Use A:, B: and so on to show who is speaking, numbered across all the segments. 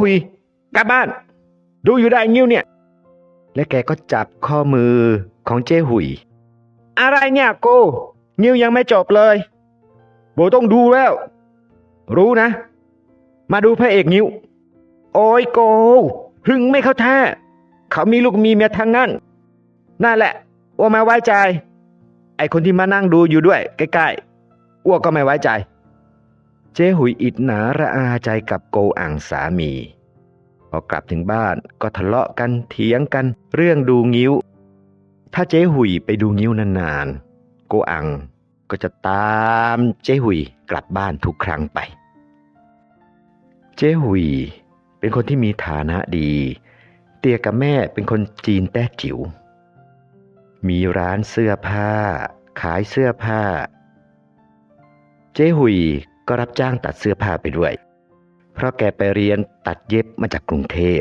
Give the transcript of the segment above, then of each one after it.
A: หุยกลับบ้าน ดูอยู่ได้งิ้วเนี่ย และแกก็จับข้อมือของเจ้หุย อะไรเนี่ยโกงิ้วยังไม่จบเลยโบต้องดูแล้ว รู้นะ มาดูพระเอกงิ้ว โอ้ยโกหึงไม่เข้าท่า เขามีลูกมีเมียทางนั้นนั่นแหละอ้วมาไว้ใจ ไอคนที่มานั่งดูอยู่ด้วย ใกล้ๆอ้วก็ไม่ไว้ใจ เจ๊หุยอิดหนาระอาใจกับโกอ่างสามี พอกลับถึงบ้านก็ทะเลาะกันเถียงกันเรื่องดูงิ้ว ถ้าเจ๊หุยไปดูงิ้วนานๆ โกอ่างก็จะตามเจ๊หุยกลับบ้านทุกครั้งไป เจ๊หุยเป็นคนที่มีฐานะดี เตียกับแม่เป็นคนจีนแต้จิ๋ว มีร้านเสื้อผ้า ขายเสื้อผ้า เจ๊หุย ก็รับจ้างตัดเสื้อผ้าไปด้วย เพราะแกไปเรียนตัดเย็บมาจากกรุงเทพ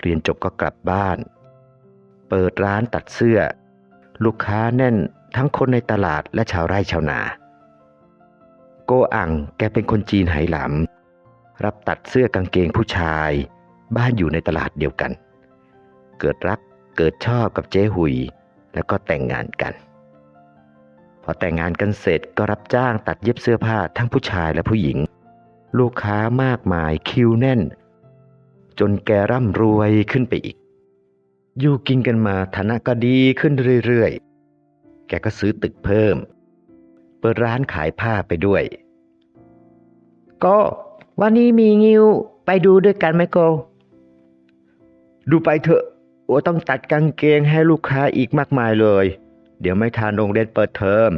A: เรียนจบก็กลับบ้าน เปิดร้านตัดเสื้อ ลูกค้าแน่นทั้งคนในตลาดและชาวไร่ชาวนา โกอังแกเป็นคนจีนไหหลำรับตัดเสื้อกางเกงผู้ชาย บ้านอยู่ในตลาดเดียวกัน เกิดรักเกิดชอบกับเจ๊หุย แล้วก็แต่งงานกัน อแต่งงานกันเสร็จก็รับจ้างตัดเย็บเสื้อผ้าทั้งผู้ชายและผู้หญิง ลูกค้ามากมายคิวแน่น จนแกร่ำรวยขึ้นไปอีก อยู่กินกันมาฐานะก็ดีขึ้นเรื่อยๆ แกก็ซื้อตึกเพิ่ม เปิดร้านขายผ้าไปด้วย ก็วันนี้มีงิวไปดูด้วยกันไหมโก ดูไปเถอะโอต้องตัดกางเกงให้ลูกค้าอีกมากมายเลย เดี๋ยวไม่ทานโรงเรียนเปิดเทอม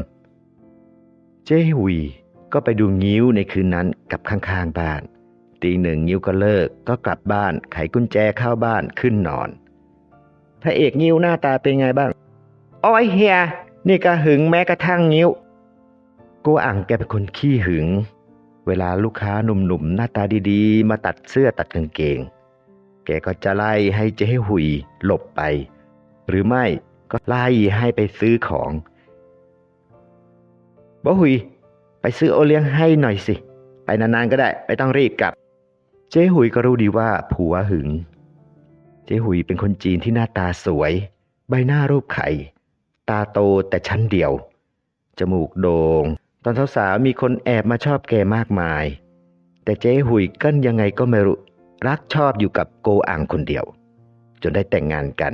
A: เจ้หุยก็ไปดูงิ้วในคืนนั้นกับข้างๆบ้าน ตีหนึ่งงิ้วก็เลิกก็กลับบ้านไขกุญแจเข้าบ้านขึ้นนอนพระเอกงิ้วหน้าตาเป็นไงบ้างอ้อยเฮีย นี่ก็หึงแม้กระทั่งงิ้วโกอ่างแกเป็นคนขี้หึง เวลาลูกค้าหนุ่มๆหน้าตาดีๆ มาตัดเสื้อตัดกางเกง แกก็จะไล่ให้เจ๊หุยหลบไป หรือไม่ ก็ไล่ให้ไปซื้อของบ่หุย ไปซื้อโอเลี้ยงให้หน่อยสิ ไปนานๆก็ได้ ไม่ต้องรีบกลับ เจ๊หุยก็รู้ดีว่าผัวหึง เจ๊หุยเป็นคนจีนที่หน้าตาสวย ใบหน้ารูปไข่ ตาโตแต่ชั้นเดียว จมูกโดง่ง ตอนสาวๆมีคนแอบมาชอบแกมากมาย แต่เจ๊หุยก็ยังไงก็ไม่รู้ รักชอบอยู่กับโกอังคนเดียว จนได้แต่งงานกัน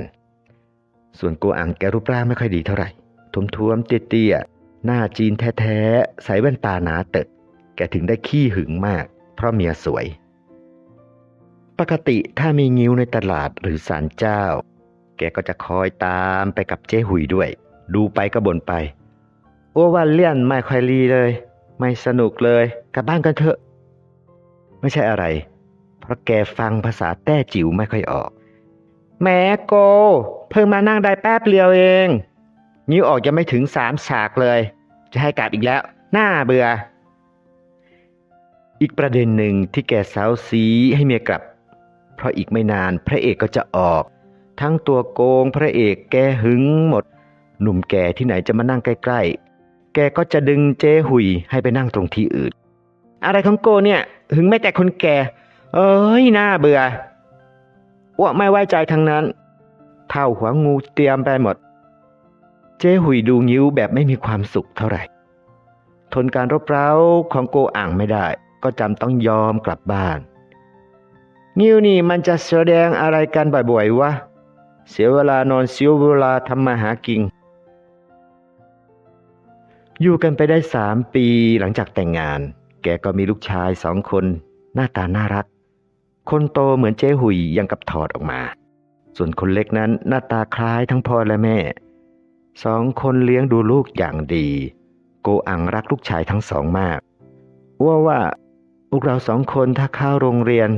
A: ส่วนโกอังแกรูปร่างไม่ค่อยดีเท่าไหร่ท้วมๆเตี้ยๆหน้าจีนแท้ๆใส่แว่นตาหนาเติดแกถึงได้ขี้หึงมาก เพราะเมียสวย ปกติถ้ามีงิ้วในตลาดหรือศาลเจ้า แกก็จะคอยตามไปกับเจ๊หุยด้วย ดูไปก็บ่นไป โอ้วันเลี่ยนไม่ค่อยรีเลย ไม่สนุกเลยกลับบ้านกันเถอะ ไม่ใช่อะไร เพราะแกฟังภาษาแต้จิ๋วไม่ค่อยออก แม่โก เพิ่งมานั่งได้แป๊บเดียวเอง นิ้วออกยังไม่ถึงสามฉากเลย จะให้กลับอีกแล้วน่าเบื่อ อีกประเด็นหนึ่งที่แกเซาซีให้เมียกลับ เพราะอีกไม่นานพระเอกก็จะออก ทั้งตัวโกงพระเอกแกหึงหมด หนุ่มแกที่ไหนจะมานั่งใกล้ๆ แกก็จะดึงเจ๊หุยให้ไปนั่งตรงที่อื่น อะไรของโกเนี่ยหึงแม้แต่คนแกเอ้ยน่าเบื่อ อ้วกไม่ไว้ใจทั้งนั้น เท่าหัวงูเตรียมไปหมด เจ๊หุยดูงิ้วแบบไม่มีความสุขเท่าไหร่ ทนการรบเร้าของโกอ่างไม่ได้ ก็จำต้องยอมกลับบ้าน งิ้วนี่มันจะแสดงอะไรกันบ่อยๆวะ เสียเวลานอนเสียเวลาทำมาหากินอยู่กันไปได้สามปีหลังจากแต่งงาน แกก็มีลูกชายสองคน หน้าตาน่ารัก คนโตเหมือนเจ๊หุยยังกับถอดออกมา ส่วนคนเล็กนั้นหน้าตาคล้ายทั้งพ่อและแม่ สองคนเลี้ยงดูลูกอย่างดี โกอังรักลูกชายทั้งสองมากอ้วว่าพวกเราสองคนถ้าเข้าโรงเรียน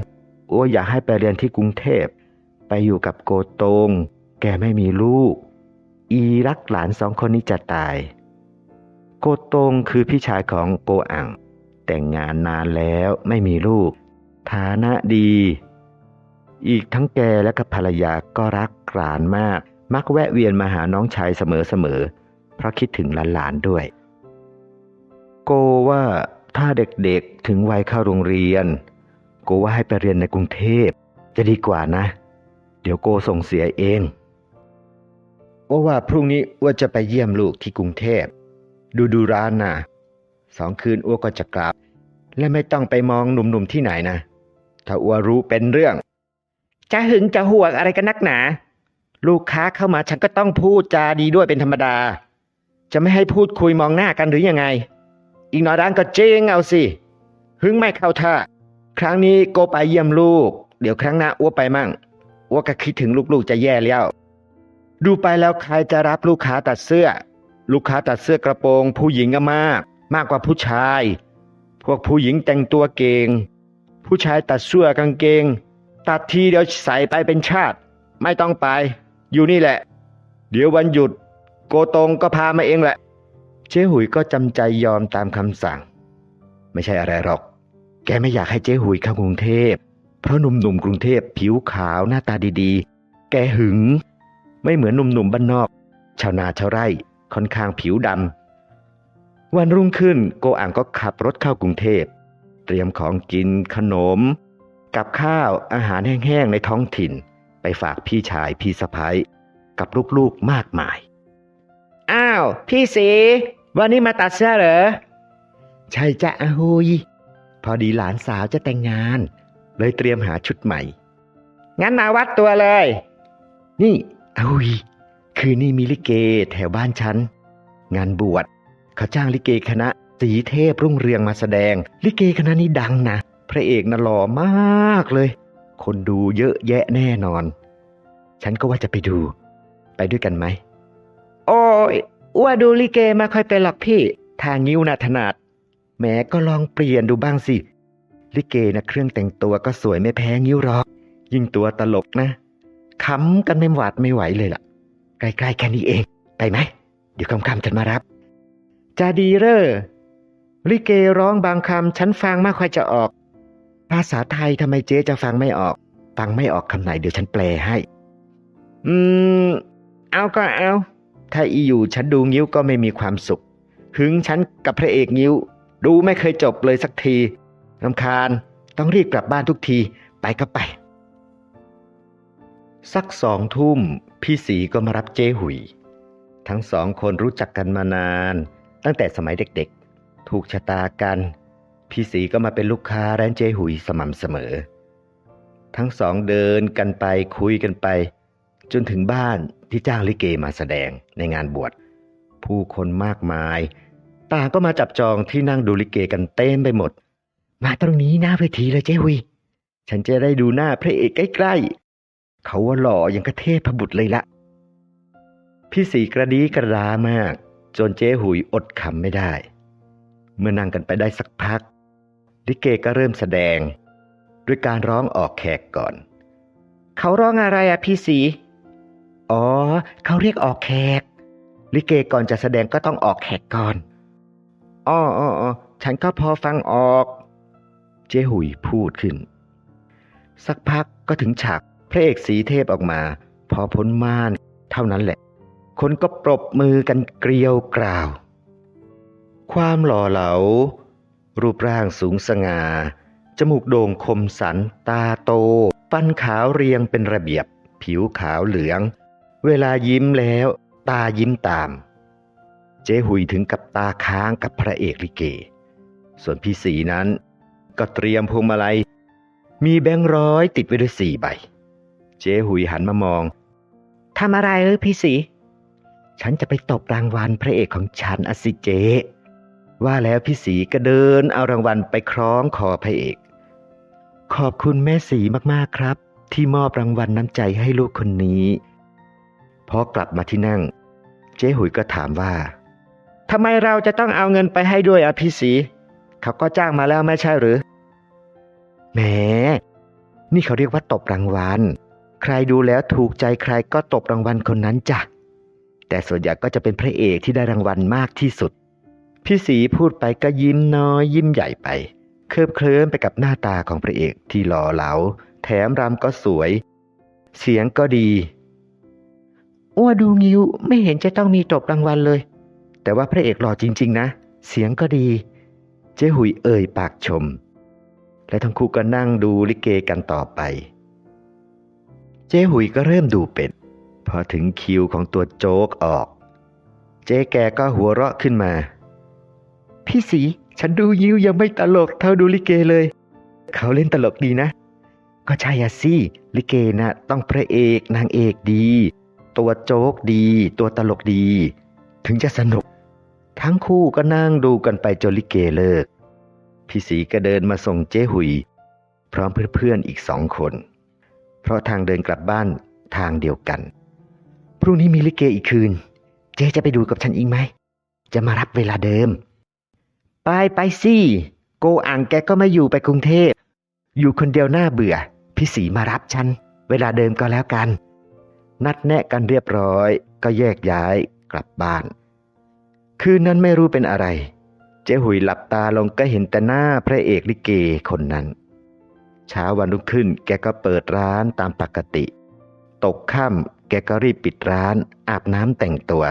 A: อ้วอยากให้ไปเรียนที่กรุงเทพ ไปอยู่กับโกตง แกไม่มีลูก อีรักหลานสองคนนี้จะตาย โกตงคือพี่ชายของโกอัง แต่งงานนานแล้วไม่มีลูก ฐานะดี อีกทั้งแกและกับภรรยาก็รักหลานมาก มักแวะเวียนมาหาน้องชายเสมอๆ เพราะคิดถึงหลานๆด้วย โกว่าถ้าเด็กๆถึงวัยเข้าโรงเรียน โกว่าให้ไปเรียนในกรุงเทพจะดีกว่านะ เดี๋ยวโกส่งเสียเองว่าว่าพรุ่งนี้อ้วจะไปเยี่ยมลูกที่กรุงเทพ ดูดูร้านนะสองคืนอ้วก็จะกลับ และไม่ต้องไปมองหนุ่มๆที่ไหนนะ ถ้าอ้วรู้เป็นเรื่อง จะหึงจะห่วงอะไรกันนักหนา ลูกค้าเข้ามาฉันก็ต้องพูดจาดีด้วยเป็นธรรมดา จะไม่ให้พูดคุยมองหน้ากันหรือยังไง อีกหน่อยร้านก็เจ๊งเอาสิหึงไม่เข้าท่า ครั้งนี้โกไปเยี่ยมลูก เดี๋ยวครั้งหน้าอ้วไปมั่งอ้วก็คิดถึงลูกๆจะแย่แล้ว ดูไปแล้วใครจะรับลูกค้าตัดเสื้อ ลูกค้าตัดเสื้อกระโปรง ผู้หญิงก็มาก มากกว่าผู้ชาย พวกผู้หญิงแต่งตัวเก่ง ผู้ชายตัดเสื้อกางเกง ตัดทีเดียวใส่ไปเป็นชาติ ไม่ต้องไป อยู่นี่แหละ เดี๋ยววันหยุด โกตงก็พามาเองแหละ เจ๊หุยก็จำใจยอมตามคำสั่ง ไม่ใช่อะไรหรอก แกไม่อยากให้เจ๊หุยเข้ากรุงเทพ เพราะหนุ่มๆกรุงเทพผิวขาวหน้าตาดีๆ แกหึง ไม่เหมือนหนุ่มๆบ้านนอก ชาวนาชาวไร่ค่อนข้างผิวดำวันรุ่งขึ้นโกอ่างก็ขับรถเข้ากรุงเทพ ตรียมของกินขนม กับข้าวอาหารแห้งๆในท้องถิ่น ไปฝากพี่ชายพี่สะพ้ยกับลูกๆมากมาย อ้าว พี่สี วันนี้มาตัดเสื้อเหรอ ใช่จ้ะอาหุย พอดีหลานสาวจะแต่งงาน เลยเตรียมหาชุดใหม่ งั้นมาวัดตัวเลย นี่อาหุย คืนนี้มีลิเกแถวบ้านฉัน งานบวชเขาจ้างลิเกคณะ สีเทพรุ่งเรืองมาแสดง ลิเกคณะนี้ดังนะ พระเอกน่ะหล่อมากเลย คนดูเยอะแยะแน่นอน ฉันก็ว่าจะไปดู ไปด้วยกันไหม โอ้ยอ้วดูลิเกมาค่อยเป็นหรอกพี่ ทางนิ้วนะถนัดแม้ก็ลองเปลี่ยนดูบ้างสิ ลิเกนะเครื่องแต่งตัวก็สวยไม่แพ้งิ้วหรอก ยิ่งตัวตลกนะขำกันไม่หวาดไม่ไหวเลยล่ะ ใกล้ๆแค่นี้เอง ไปไหม เดี๋ยวคำๆฉันมารับ จะดีเร่อ ลิเกร้องบางคำฉันฟังไม่ค่อยจะออก ภาษาไทยทำไมเจ๊จะฟังไม่ออก ฟังไม่ออกคำไหนเดี๋ยวฉันแปลให้ อืม เอาก็เอา ถ้าอีอยู่ฉันดูงิ้วก็ไม่มีความสุข หึงฉันกับพระเอกงิ้ว ดูไม่เคยจบเลยสักทีรำคาญต้องรีบกลับบ้านทุกทีไปก็ไป สักสองทุ่ม พี่สีก็มารับเจ้หุย ทั้งสองคนรู้จักกันมานาน ตั้งแต่สมัยเด็กๆ ถูกชะตากัน พี่สีก็มาเป็นลูกค้าร้านเจ้หุยสม่ำเสมอ ทั้งสองเดินกันไปคุยกันไป จนถึงบ้านที่จ้างลิเกมาแสดงในงานบวชผู้คนมากมาย ต่างก็มาจับจองที่นั่งดูลิเกกันเต็มไปหมด มาตรงนี้หน้าเวทีเลยเจ้หุย ฉันจะได้ดูหน้าพระเอกใกล้ๆ เขาว่าหล่ออย่างกระเทพบุตรเลยละพี่สีกระดีกระดามาก จนเจ๊หุยอดขำไม่ได้ เมื่อนั่งกันไปได้สักพักลิเกก็เริ่มแสดง ด้วยการร้องออกแขกก่อน เขาร้องอะไรอะพี่สีอ๋อ เขาเรียกออกแขก ลิเกก่อนจะแสดงก็ต้องออกแขกก่อนอ๋ออ๋อฉันก็พอฟังออก เจ๊หุยพูดขึ้น สักพักก็ถึงฉากพระเอกสีเทพออกมา พอพ้นม่านเท่านั้นแหละ คนก็ปรบมือกันเกลียวกราว ความหล่อเหลา รูปร่างสูงสง่า จมูกโด่งคมสัน ตาโต ฟันขาวเรียงเป็นระเบียบ ผิวขาวเหลือง เวลายิ้มแล้ว ตายิ้มตาม เจ๊หุยถึงกับตาค้างกับพระเอกลิเก ส่วนพี่สีนั้น ก็เตรียมพวงมาลัย มีแบงค์ร้อยติดไว้ด้วยสี่ใบ เจ๊หุยหันมามองทำอะไรเออพี่สี ฉันจะไปตบรางวัลพระเอกของฉันอสิเจ ว่าแล้วพี่สีก็เดินเอารางวัลไปคล้องคอพระเอก ขอบคุณแม่สีมากๆครับ ที่มอบรางวัลน้ำใจให้ลูกคนนี้พอกลับมาที่นั่ง เจ๊หุยก็ถามว่าทำไมเราจะต้องเอาเงินไปให้ด้วยอะพี่สีเขาก็จ้างมาแล้วไม่ใช่หรือแหมนี่เขาเรียกว่าตบรางวัล ใครดูแล้วถูกใจใครก็ตบรางวัลคนนั้นจ้ะแต่ส่วนใหญ่ก็จะเป็นพระเอกที่ได้รางวัลมากที่สุด พี่สีพูดไปก็ยิ้มน้อยยิ้มใหญ่ไป เคลิบเคลิ้มไปกับหน้าตาของพระเอกที่หล่อเหลา แถมรำก็สวย เสียงก็ดี อ้วดูงิ้วไม่เห็นจะต้องมีตบรางวัลเลย แต่ว่าพระเอกหล่อจริง ๆ นะ เสียงก็ดี เจ๊หุยเอ่ยปากชม และทั้งคู่ก็นั่งดูลิเกกันต่อไป เจ๊หุยก็เริ่มดูเป็นพอถึงคิวของตัวโจ๊กออก เจ๊แกก็หัวเราะขึ้นมา พี่สีฉันดูยิวยังไม่ตลกเท่าดูลิเกเลย เขาเล่นตลกดีนะ ก็ใช่อะสิลิเกนะต้องพระเอกนางเอกดี ตัวโจ๊กดี ตัวตลกดี ถึงจะสนุก ทั้งคู่ก็นั่งดูกันไปจนลิเกเลิก พี่สีก็เดินมาส่งเจ๊หุย พร้อมเพื่อนๆอีกสองคน เพราะทางเดินกลับบ้านทางเดียวกัน พรุ่งนี้มีลิเกอีกคืน เจ๊จะไปดูกับฉันอีกไหม จะมารับเวลาเดิม ไปไปสิโกอ่างแกก็ไม่อยู่ไปกรุงเทพ อยู่คนเดียวน่าเบื่อ พี่สีมารับฉัน เวลาเดิมก็แล้วกัน นัดแนะกันเรียบร้อย ก็แยกย้ายกลับบ้าน คืนนั้นไม่รู้เป็นอะไร เจ๊หุยหลับตาลงก็เห็นแต่หน้าพระเอกลิเกคนนั้น เช้าวันรุ่งขึ้นแกก็เปิดร้านตามปกติ ตกค่ำแกก็รีบปิดร้านอาบน้ำแต่งตัว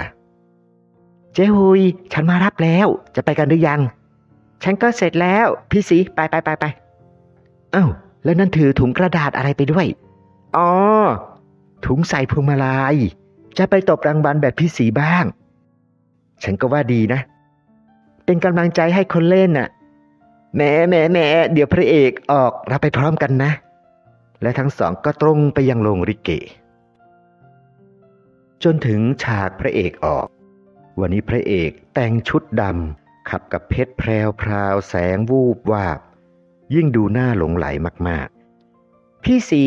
A: เจ๊หุย ฉันมารับแล้ว จะไปกันหรือยัง ฉันก็เสร็จแล้ว พี่สีไปไปไปไปเอ้าแล้วนั่นถือถุงกระดาษอะไรไปด้วย อ๋อ ถุงใส่พวงมาลัย จะไปตบรางวัลแบบพี่สีบ้าง ฉันก็ว่าดีนะ เป็นกำลังใจให้คนเล่นน่ะแหมแหมแหมเดี๋ยวพระเอกออกเราไปพร้อมกันนะ และทั้งสองก็ตรงไปยังโรงริเก จนถึงฉากพระเอกออก วันนี้พระเอกแต่งชุดดำ ขับกับเพชรแพรวพราวแสงวูบวาบ ยิ่งดูหน้าหลงไหลมากๆ พี่สี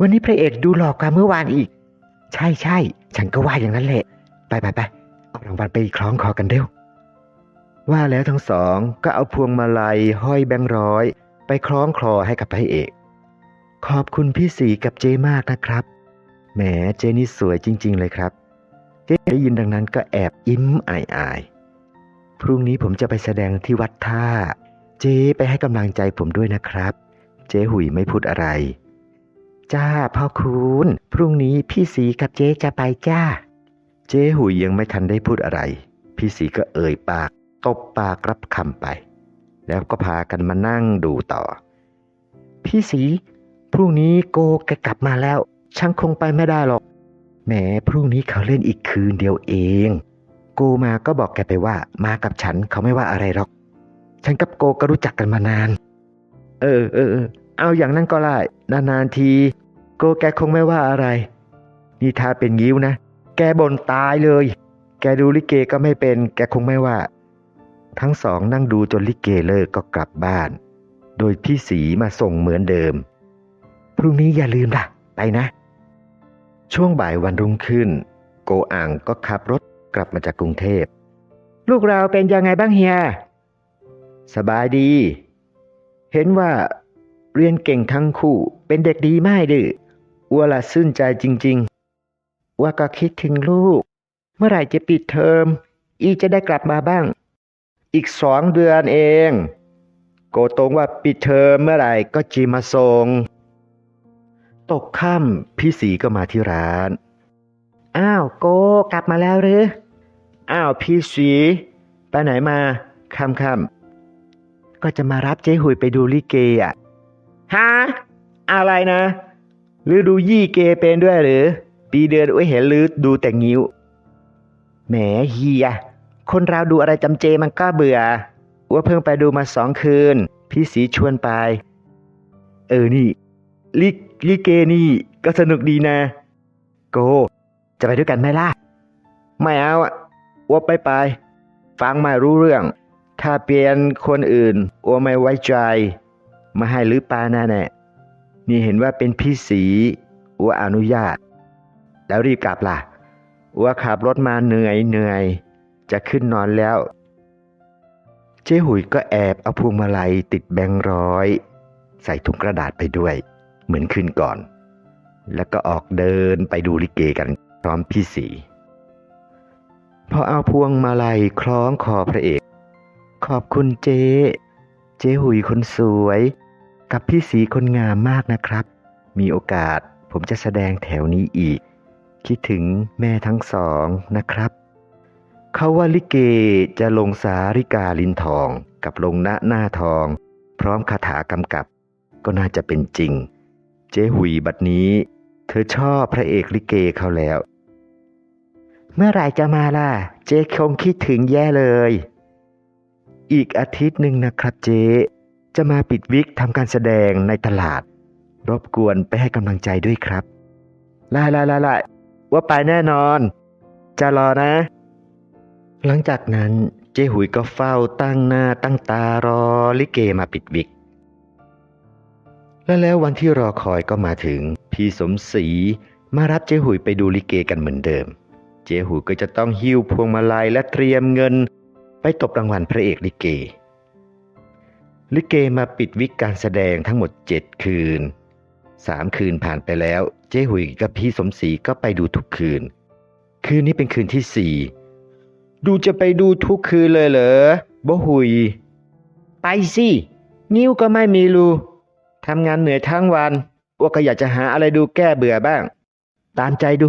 A: วันนี้พระเอกดูหลอกกว่าเมื่อวานอีก ใช่ใช่ฉันก็ว่าอย่างนั้นแหละ ไปไปไปเอารางวัลไปคล้องคอกันเร็ว ว่าแล้วทั้งสองก็เอาพวงมาลัยห้อยแบงค์ร้อย ไปคล้องคลอให้กับพระเอก ขอบคุณพี่สีกับเจมากนะครับ แหมเจนี่สวยจริง ๆ เลยครับ เจได้ยินดังนั้นก็แอบยิ้มอายอายๆ พรุ่งนี้ผมจะไปแสดงที่วัดท่า เจ๊ไปให้กำลังใจผมด้วยนะครับ เจ๊หุยไม่พูดอะไร จ้าพ่อคุณพรุ่งนี้พี่สีกับเจ๊จะไปจ้า เจ๊หุยยังไม่ทันได้พูดอะไร พี่สีก็เอ่ยปาก ตบปากรับคำไป แล้วก็พากันมานั่งดูต่อ พี่สีพรุ่งนี้โกแกกลับมาแล้ว ช่างคงไปไม่ได้หรอกแหมพรุ่งนี้เขาเล่นอีกคืนเดียวเอง กมาก็บอกแกไปว่า มากับฉันเขาไม่ว่าอะไรหรอก ฉันกับโกก็รู้จักกันมานาน เออเออเออเอาอย่างนั้นก็ได้นานๆที โกแกคงไม่ว่าอะไร นี่ถ้าเป็นยิ้วนะ แกบ่นตายเลย แกดูลิเกก็ไม่เป็น แกคงไม่ว่า ทั้งสองนั่งดูจนลิเกเลิกก็กลับบ้าน โดยพี่สีมาส่งเหมือนเดิม พรุ่งนี้อย่าลืมล่ะ ไปนะ ช่วงบ่ายวันรุ่งขึ้น โกอ่างก็ขับรถ กลับมาจากกรุงเทพ ลูกเราเป็นยังไงบ้างเฮีย สบายดี เห็นว่าเรียนเก่งทั้งคู่ เป็นเด็กดีไม่ดื้ออัวละซื่นใจจริง ๆ ว่าก็คิดถึงลูก เมื่อไหร่จะปิดเทอม อีจะได้กลับมาบ้าง อีกสองเดือนเอง โกตรงว่าปิดเทอมเมื่อไหร่ก็จีมาส่งตกค่ำพี่สีก็มาที่ร้าน อ้าวโกกลับมาแล้วหรือ อ้าวพี่สีไปไหนมาค่ำค่ำก็จะมารับเจ๊หุยไปดูลิเกอะฮะอะไรนะหรือดูยี่เกเป็นด้วยหรือ ปีเดือนอุ้ยเห็นหรือดูแต่งิ้วแหมเฮียคนเราดูอะไรจำเจมันก็เบื่อว่าเพิ่งไปดูมาสองคืน พี่สีชวนไป เออนี่ลิลิเกนี่ก็สนุกดีนะ โก จะไปด้วยกันไหมล่ะ ไม่เอาอะ ว่าไปไป ฟังไม่รู้เรื่อง ถ้าเปลี่ยนคนอื่นอัวไม่ไว้ใจ มาให้หรือปาแน่แน่นี่เห็นว่าเป็นพี่สีอัวอนุญาต แล้วรีบกลับล่ะอัวขับรถมาเหนื่อยเหนื่อย จะขึ้นนอนแล้ว เจ๊หุยก็แอบเอาพวงมาลัยติดแบงค์ร้อย ใส่ถุงกระดาษไปด้วย เหมือนขึ้นก่อน แล้วก็ออกเดินไปดูลิเกกันพร้อมพี่สี พอเอาพวงมาลัยคล้องคอพระเอก ขอบคุณเจ๊ เจ๊หุยคนสวย กับพี่สีคนงามมากนะครับ มีโอกาสผมจะแสดงแถวนี้อีก คิดถึงแม่ทั้งสองนะครับ เขาว่าลิเกจะลงสาริกาลินทองกับลงณหน้าทอง พร้อมคาถากำกับ ก็น่าจะเป็นจริง เจ๊หุยบัดนี้ เธอชอบพระเอกลิเกเขาแล้ว เมื่อไหร่จะมาล่ะ เจ๊คงคิดถึงแย่เลย อีกอาทิตย์หนึ่งนะครับเจ๊จะมาปิดวิกทำการแสดงในตลาด รบกวนไปให้กำลังใจด้วยครับไล่ไล่ไล่ไล่ว่าไปแน่นอน จะรอนะ หลังจากนั้นเจ๊หุยก็เฝ้าตั้งหน้าตั้งตารอลิเกมาปิดวิก และแล้ววันที่รอคอยก็มาถึง พี่สมศรีมารับเจ๊หุยไปดูลิเกกันเหมือนเดิม เจหุยก็จะต้องหิ้วพวงมาลัยและเตรียมเงิน ไปตบรางวัลพระเอกลิเก ลิเกมาปิดวิกการแสดงทั้งหมดเจ็ดคืนสามคืนผ่านไปแล้ว เจหุยกับพี่สมศรีก็ไปดูทุกคืน คืนนี้เป็นคืนที่สี่ดูจะไปดูทุกคืนเลยเหรอบ่หุย ไปสิ นิ้วก็ไม่มีรูทำงานเหนื่อยทั้งวันว่าก็อยากจะหาอะไรดูแก้เบื่อบ้าง ตามใจดู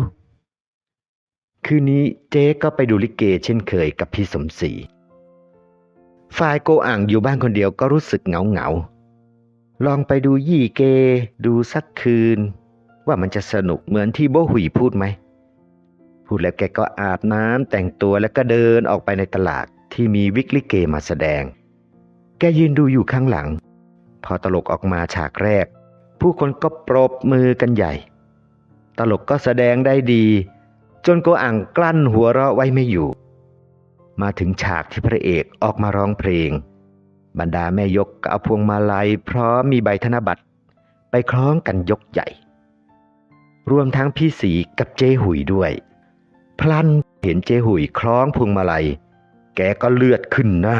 A: คืนนี้เจ๊ก็ไปดูลิเกเช่นเคยกับพี่สมศรี ฝ่ายโกอ่างอยู่บ้านคนเดียวก็รู้สึกเหงาเหงา ลองไปดูยี่เก ดูสักคืน ว่ามันจะสนุกเหมือนที่โบหุยพูดไหม พูดแล้วแกก็อาบน้ำแต่งตัวแล้วก็เดินออกไปในตลาดที่มีวิกลิเกมาแสดง แกยืนดูอยู่ข้างหลัง พอตลกออกมาฉากแรก ผู้คนก็ปรบมือกันใหญ่ ตลกก็แสดงได้ดี จนโกอ่างกลั้นหัวเราะไว้ไม่อยู่ มาถึงฉากที่พระเอกออกมาร้องเพลง บรรดาแม่ยกก็เอาพวงมาลัยพร้อมมีใบธนบัตร ไปคล้องกันยกใหญ่ รวมทั้งพี่สีกับเจหุยด้วย พลันเห็นเจหุยคล้องพวงมาลัย แกก็เลือดขึ้นหน้า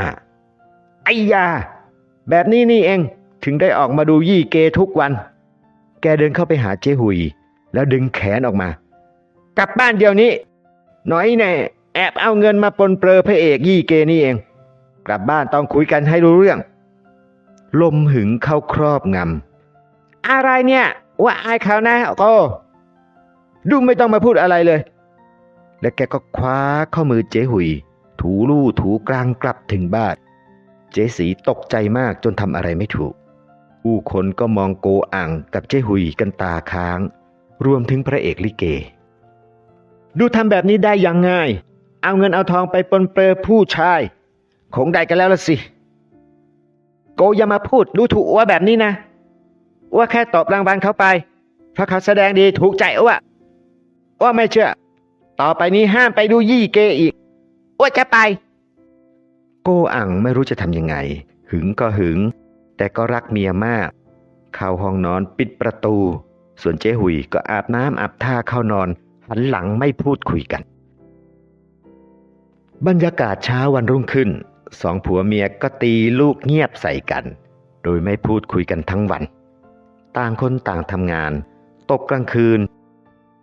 A: ไอ้ยา แบบนี้นี่เองถึงได้ออกมาดูยี่เกทุกวัน แกเดินเข้าไปหาเจหุย แล้วดึงแขนออกมา กลับบ้านเดี๋ยวนี้น้อยแน่แอบเอาเงินมาปนเปลือพระเอกยี่เกนี่เอง กลับบ้านต้องคุยกันให้รู้เรื่อง ลมหึงเข้าครอบงำอะไรเนี่ย ว่าอายเขานะโอ้ดูไม่ต้องมาพูดอะไรเลย และแกก็คว้าข้อมือเจ๊หุย ถูลู่ถูกลางกลับถึงบ้านเจ๊สีตกใจมากจนทำอะไรไม่ถูก ผู้คนก็มองโกอ่างกับเจ๊หุยกันตาค้าง รวมถึงพระเอกลิเก ดูทำแบบนี้ได้ยังไง เอาเงินเอาทองไปปนเปื้อผู้ชาย คงได้กันแล้วละสิ โกอย่ามาพูดดูถูกอ้วแบบนี้นะอ้วแค่ตอบรางวัลเขาไป เพราะเขาแสดงดีถูกใจอ้วอ้วไม่เชื่อ ต่อไปนี้ห้ามไปดูยี่เกอีกอ้วจะไป โกอ่างไม่รู้จะทำยังไง หึงก็หึง แต่ก็รักเมียมาก เข้าห้องนอนปิดประตู ส่วนเจ๊หุยก็อาบน้ำอาบท่าเข้านอน หันหลังไม่พูดคุยกัน บรรยากาศเช้าวันรุ่งขึ้น สองผัวเมียก็ตีลูกเงียบใส่กัน โดยไม่พูดคุยกันทั้งวัน ต่างคนต่างทำงาน ตกกลางคืน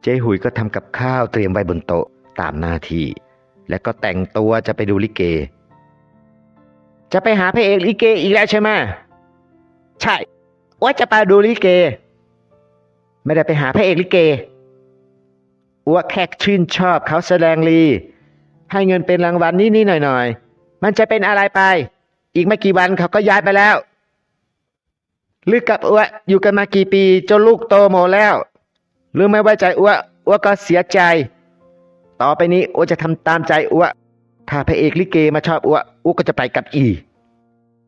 A: เจ๊หุยก็ทำกับข้าวเตรียมไว้บนโต๊ะตามหน้าที่ และก็แต่งตัวจะไปดูลิเก จะไปหาพระเอกลิเกอีกแล้วใช่ไหมใช่ว่าจะไปดูลิเก ไม่ได้ไปหาพระเอกลิเก อ้วกแค่ชื่นชอบเขาแสดงลี ให้เงินเป็นรางวัลนี่นี่หน่อยหน่อยๆ มันจะเป็นอะไรไป อีกไม่กี่วันเขาก็ย้ายไปแล้วลึกกับอ้วอยู่กันมากี่ปีจนลูกโตหมแล้วหรือไม่ไว้ใจอ้วอ้วก็เสียใจ ต่อไปนี้อ้วจะทำตามใจอ้วถ้าพระเอกลิเกมาชอบอ้วอ้วก็จะไปกับอี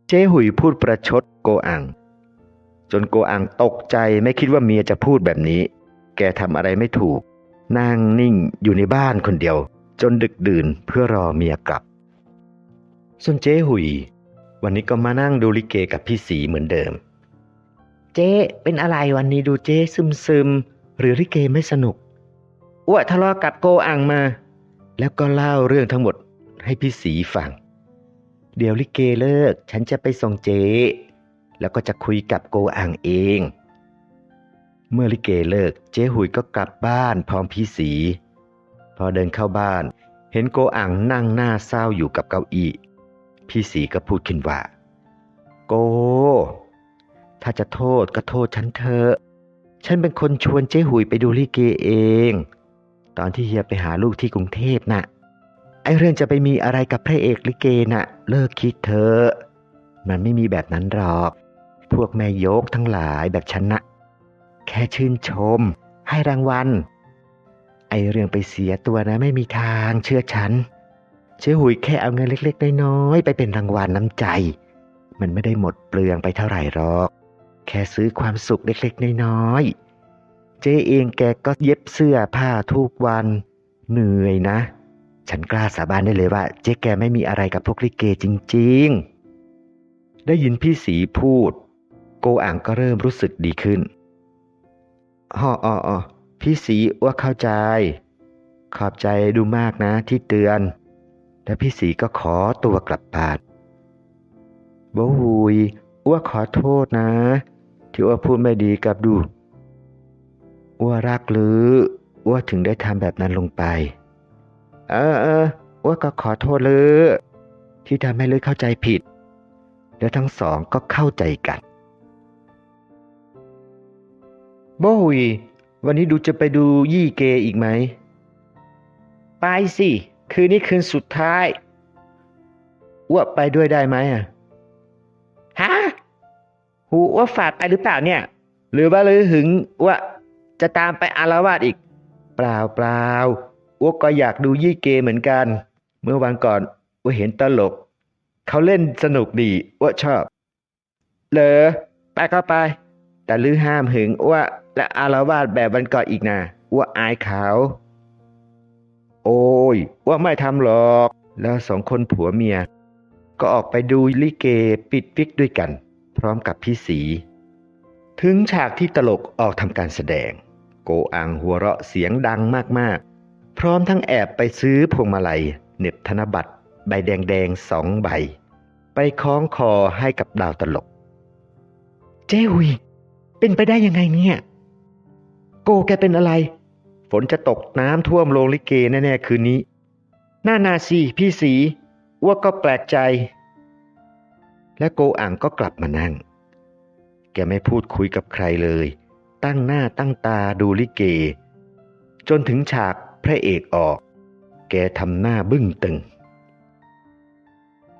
A: เจ๊หุยพูดประชดโกอัง จนโกอังตกใจไม่คิดว่าเมียจะพูดแบบนี้ แกทำอะไรไม่ถูก นั่งนิ่งอยู่ในบ้านคนเดียว จนดึกดื่นเพื่อรอเมียกลับ ส่วนเจ๊หุย วันนี้ก็มานั่งดูลิเกกับพี่สีเหมือนเดิม เจ๊เป็นอะไรวันนี้ดูเจ๊ซึมซึมๆหรือลิเกไม่สนุกอ้วทะเลาะกับโกอังมา แล้วก็เล่าเรื่องทั้งหมดให้พี่สีฟัง เดี๋ยวลิเกเลิก ฉันจะไปส่งเจ๊แล้วก็จะคุยกับโกอังเอง เมื่อลิเกเลิก เจ๊หุยก็กลับบ้านพร้อมพี่สี พอเดินเข้าบ้าน เห็นโกอังนั่งหน้าเศร้าอยู่กับเก้าอี้พี่สีก็พูดขึ้นว่า โก ถ้าจะโทษก็โทษฉันเถอะฉันเป็นคนชวนเจ๊หุยไปดูลิเกเอง ตอนที่เฮียไปหาลูกที่กรุงเทพน่ะไอเรื่องจะไปมีอะไรกับพระเอกลิเกน่ะ เลิกคิดเถอะมันไม่มีแบบนั้นหรอก พวกแม่ยกทั้งหลายแบบฉันน่ะ แค่ชื่นชม ให้รางวัล ไอเรื่องไปเสียตัวนะไม่มีทางเชื่อฉัน เชื่อหุยแค่เอาเงินเล็กๆน้อยๆไปเป็นรางวัลน้ำใจ มันไม่ได้หมดเปลืองไปเท่าไหร่หรอก แค่ซื้อความสุขเล็กๆน้อยๆเจ๊เองแกก็เย็บเสื้อผ้าทุกวันเหนื่อยนะ ฉันกล้าสาบานได้เลยว่า เจ๊แกไม่มีอะไรกับพวกลิเกจริง ๆ ได้ยินพี่สีพูด โกอ่างก็เริ่มรู้สึกดีขึ้น อ๋ออ๋ออ๋อพี่สีว่าเข้าใจ ขอบใจดูมากนะที่เตือน และพี่สีก็ขอตัวกลับบ้านโบหุยอ้วขอโทษนะ ที่อ้วพูดไม่ดีกับดูอ้วรักหรืออ้วถึงได้ทำแบบนั้นลงไป เออเอออ้วก็ขอโทษเลยที่ทำให้เลยเข้าใจผิด แล้วทั้งสองก็เข้าใจกัน โบหุยวันนี้ดูจะไปดูยี่เกอีกไหม ไปสิ คืนนี้คืนสุดท้ายอ้วไปด้วยได้ไหมอะ ฮะ หูอ้วฝาดไปหรือเปล่าเนี่ย หรือว่าลือหึงอ้วจะตามไปอารวาสอีก เปล่าเปล่าอ้วก็อยากดูยี่เกเหมือนกัน เมื่อวันก่อนอ้วเห็นตลก เขาเล่นสนุกดีอ้วชอบ เหรอไปก็ไป แต่ลือห้ามหึงอ้ว และอารวาสแบบวันก่อนอีกนะอ้วอายเขา โอ้ย ว่าไม่ทำหรอก แล้วสองคนผัวเมีย ก็ออกไปดูลิเกปิดวิกด้วยกัน พร้อมกับพี่สี ถึงฉากที่ตลกออกทำการแสดง โกอังหัวเราะเสียงดังมากๆ พร้อมทั้งแอบไปซื้อพวงมาลัยเน็บธนบัตรใบแดงๆสองใบ ไปคล้องคอให้กับดาวตลก เจ้หุย เป็นไปได้ยังไงเนี่ย โกแกเป็นอะไร ฝนจะตกน้ำท่วมโรงลิเกแน่ๆคืนนี้น่านาสิพี่สีอ้วกก็แปลกใจ และโกอ่างก็กลับมานั่ง แกไม่พูดคุยกับใครเลย ตั้งหน้าตั้งตาดูลิเก จนถึงฉากพระเอกออก แกทำหน้าบึ้งตึง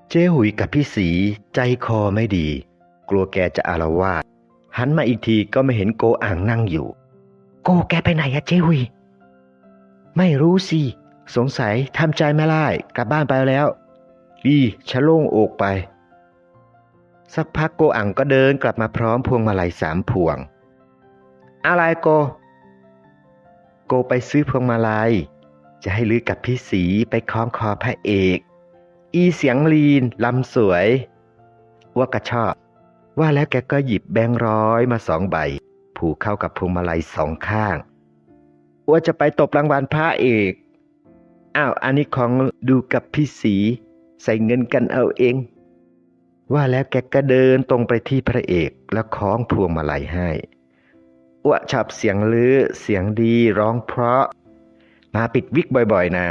A: เจ๊หุยกับพี่สีใจคอไม่ดี กลัวแกจะอารวาสหันมาอีกทีก็ไม่เห็นโกอ่างนั่งอยู่ โกแกไปไหนอะเจ๊หุย ไม่รู้สิ สงสัยทำใจไม่ได้กลับบ้านไปแล้วดีชะโล่งอกไป สักพักโกอ่างก็เดินกลับมาพร้อมพวงมาลัยสามพวง อะไรโก โกไปซื้อพวงมาลัย จะให้ลือกับพี่สีไปคล้องคอพระเอก อีเสียงลีนลำสวย ว่าก็ชอบ ว่าแล้วแกก็หยิบแบงค์ร้อยมาสองใบ ผูกเข้ากับพวงมาลัยสองข้างว่าจะไปตบรางวัลพระเอกอ้าวอันนี้ของดูกับพี่สีใส่เงินกันเอาเอง ว่าแล้วแกก็เดินตรงไปที่พระเอกแล้วคล้องพวงมาลัยให้อ้วชอบเสียงลือเสียงดีร้องเพราะ มาปิดวิกบ่อยๆนะ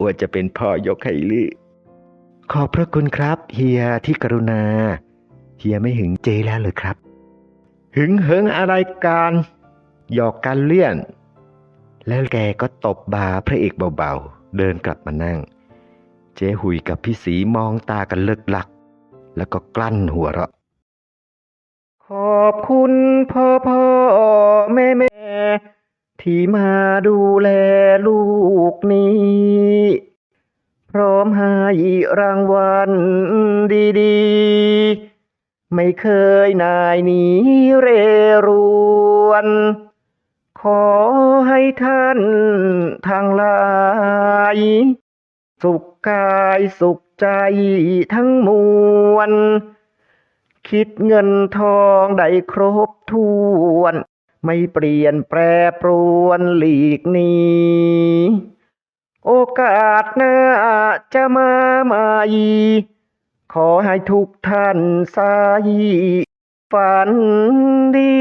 A: อ้วจะเป็นพ่อยกให้ลือขอบพระคุณครับ เฮียที่กรุณา เฮียไม่หึงเจแล้วเลยครับ หึงเหิงอะไรกันหยอกกันเลี่ยน แล้วแกก็ตบบาพระเอกเบาๆ เดินกลับมานั่ง เจ๊หุยกับพี่สีมองตากันเลิกลัก แล้วก็กลั้นหัวเราะ ขอบคุณพ่อพ่อแม่แม่ที่มาดูแลลูกนี้ พร้อมให้รางวัลดีๆ ไม่เคยนายหนีเรรวน ขอให้ท่านทางลาย สุขกายสุขใจทั้งมวล คิดเงินทองได้ครบถ้วน ไม่เปลี่ยนแปรปรวนหลีกหนีโอกาสหน้าจะมาใหม่ ขอให้ทุกท่านสายฝันดี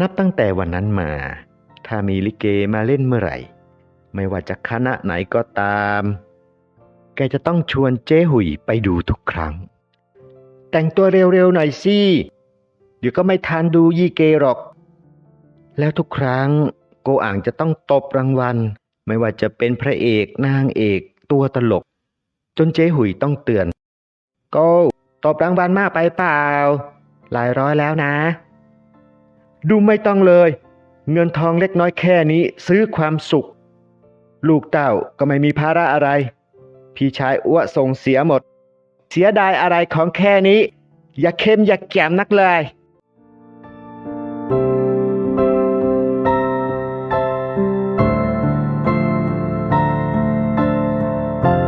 A: นับตั้งแต่วันนั้นมา ถ้ามีลิเกมาเล่นเมื่อไหร่ ไม่ว่าจะคณะไหนก็ตาม แกจะต้องชวนเจ๊หุยไปดูทุกครั้ง แต่งตัวเร็วๆหน่อยสิ เดี๋ยวก็ไม่ทันดูยี่เกหรอก แล้วทุกครั้งโกอ่างจะต้องตบรางวัล ไม่ว่าจะเป็นพระเอกนางเอกตัวตลก จนเจ๊หุยต้องเตือน โก้ตบรางวัลมากไปเปล่า หลายร้อยแล้วนะ ดูไม่ต้องเลย เงินทองเล็กน้อยแค่นี้ซื้อความสุข ลูกเต้าก็ไม่มีภาระอะไร พี่ชายอ้วส่งเสียหมด เสียดายอะไรของแค่นี้ อย่าเค็มอย่าแกมนักเลย